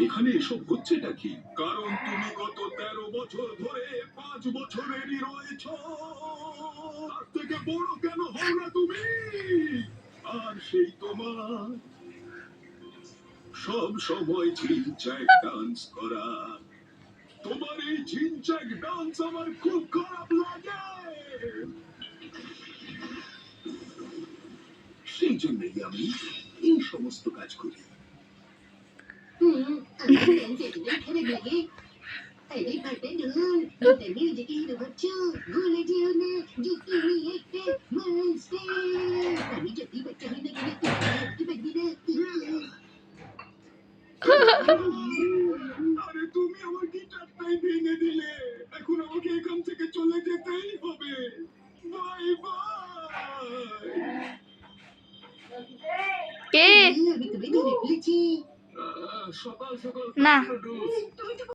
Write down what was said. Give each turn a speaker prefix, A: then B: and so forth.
A: এখানে এসব হচ্ছেটা কি? কারণ তুমি গত তেরো বছর ধরে পাঁচ বছরেরই রয়েছ তার থেকে বড় কেন হও না তুমি? আর সেই তোমার সব সময় ঝিনচাক ডান্স করা। তোমার এই ঝিনচাক ডান্স আমার খুব খারাপ লাগে। সেই জন্যই আমি এই সমস্ত কাজ করি
B: হুম, আমি ড্যান্সের খারাপ লাগে আরে তুমি
A: আমার গিটারটাই ভেঙে দিলে এখন আমাকে এখান থেকে চলে যেতেই হবে বাই বাই
C: কে?
B: আমি ফেলেছি
A: সকাল সকাল
C: না।